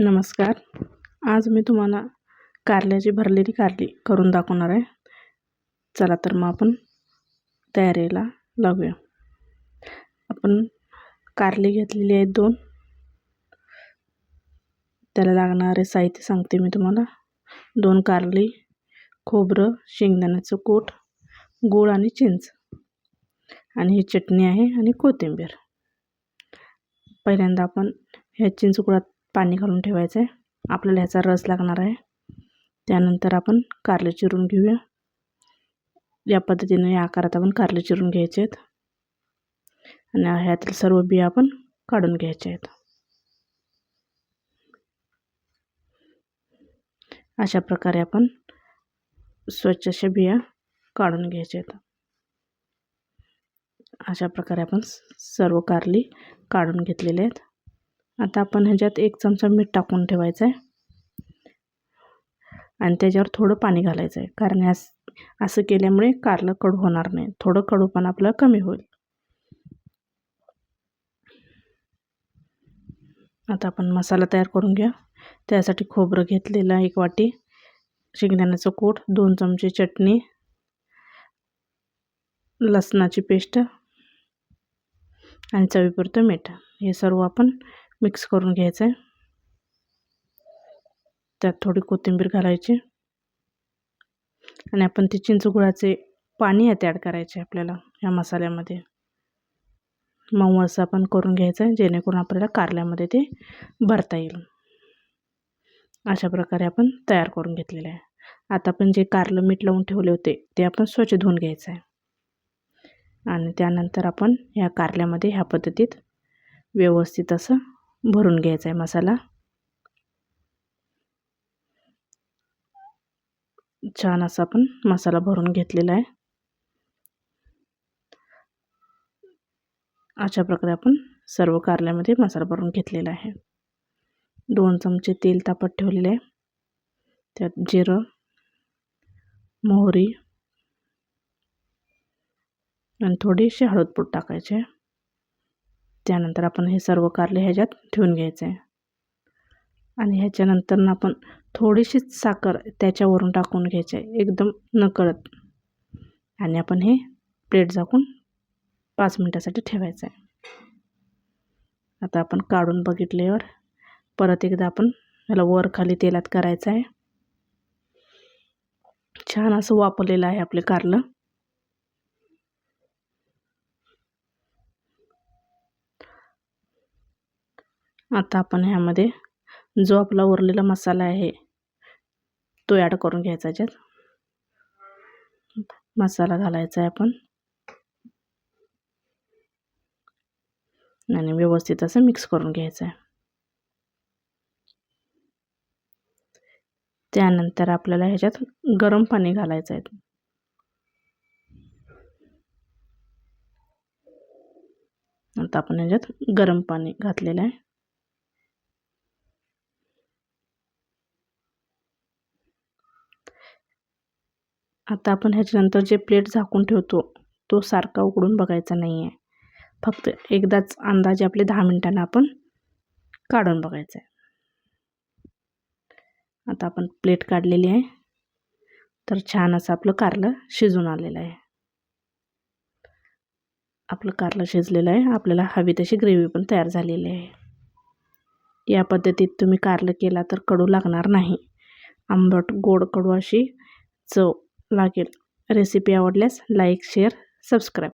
नमस्कार. आज मी तुम्हाला कारल्याची भरलेली कारली करून दाखवणार आहे. चला तर मग आपण तयारीला लागूया. आपण कारली घेतलेली आहेत दोन. त्याला लागणारे साहित्य सांगते मी तुम्हाला. दोन कारली खोबरं शेंगदाण्याचं कूट गूळ आणि चिंच. आणि ही चटणी आहे आणि कोथिंबीर. पहिल्यांदा आपण ह्या चिंचकुळात पाणी घालून ठेवायचं आहे आपल्याला ह्याचा रस लागणार आहे. त्यानंतर आपण कारले चिरून घेऊया. या पद्धतीने या आकारात आपण कारले चिरून घ्यायचे आहेत. आणि ह्यातील सर्व बिया आपण काढून घ्यायचे आहेत. अशा प्रकारे आपण स्वच्छ अशा बिया काढून घ्यायच्या आहेत. अशा प्रकारे आपण सर्व कारली काढून घेतलेले आहेत. आता आपण ह्याच्यात एक चमचा मीठ टाकून ठेवायचं आहे. आणि त्याच्यावर थोडं पाणी घालायचं आहे. कारण ह्या असं केल्यामुळे कारलं कडू होणार नाही. थोडं कडूपण आपलं कमी होईल. आता आपण मसाला तयार करून घ्या त्यासाठी खोबरं घेतलेलं एक वाटी. शेंगदाण्याचं कोट दोन चमचे चटणी लसणाची पेस्ट आणि चवीपुरतं मीठ. हे सर्व आपण मिक्स करून घ्यायचं. आहे त्यात थोडी कोथिंबीर घालायची. आणि आपण ते चिंचगुळाचे पाणी यात ॲड करायचे आपल्याला ह्या मसाल्यामध्ये. मऊ असं आपण करून घ्यायचं आहे जेणेकरून आपल्याला कारल्यामध्ये ते भरता येईल. अशा प्रकारे आपण तयार करून घेतलेलं आहे. आता आपण जे कारलं मीठ लावून ठेवले होते ते आपण स्वच्छ धुवून घ्यायचं आहे. आणि त्यानंतर आपण ह्या कारल्यामध्ये ह्या पद्धतीत व्यवस्थित असं भरून घ्यायचा आहे मसाला. छान असा आपण मसाला भरून घेतलेला आहे अशा प्रकारे आपण सर्व कारल्यामध्ये मसाला भरून घेतलेला आहे. दोन चमचे तेल तापत ठेवलेले आहे. त्यात जिरं मोहरी आणि थोडीशी हळदपूड आहे. त्यानंतर आपण हे सर्व कारले ह्याच्यात ठेवून घ्यायचं. आहे आणि ह्याच्यानंतर आपण थोडीशीच साखर त्याच्यावरून टाकून घ्यायची आहे एकदम नकळत. आणि आपण हे प्लेट झाकून पाच मिनटासाठी ठेवायचं आहे. आता आपण काढून बघितल्यावर परत एकदा आपण याला वर खाली तेलात करायचं आहे. छान असं वापरलेलं आहे आपले कारलं. आता आपण ह्यामध्ये जो आपला उरलेला मसाला आहे तो ॲड करून घ्यायचा याच्यात. मसाला घालायचा आहे आपण. आणि व्यवस्थित असं मिक्स करून घ्यायचं आहे. त्यानंतर आपल्याला ह्याच्यात गरम पाणी घालायचं आहे. आता आपण ह्याच्यात गरम पाणी घातलेलं आहे. आता आपण ह्याच्यानंतर जे प्लेट झाकून ठेवतो तो सारखा उघडून बघायचा नाही आहे फक्त एकदाच अंदाजे आपले दहा मिनटांना आपण काढून बघायचं आहे आता आपण प्लेट काढलेली आहे. तर छान असं आपलं कारलं शिजून आलेलं आहे. आपलं कारलं शिजलेलं आहे. आपल्याला हवी तशी ग्रेव्ही पण तयार झालेली आहे. या पद्धतीत तुम्ही कारलं केला तर कडू लागणार नाही. आंबट गोड कडू अशी चव लागेल. रेसिपी आवडल्यास लाईक शेअर सबस्क्राईब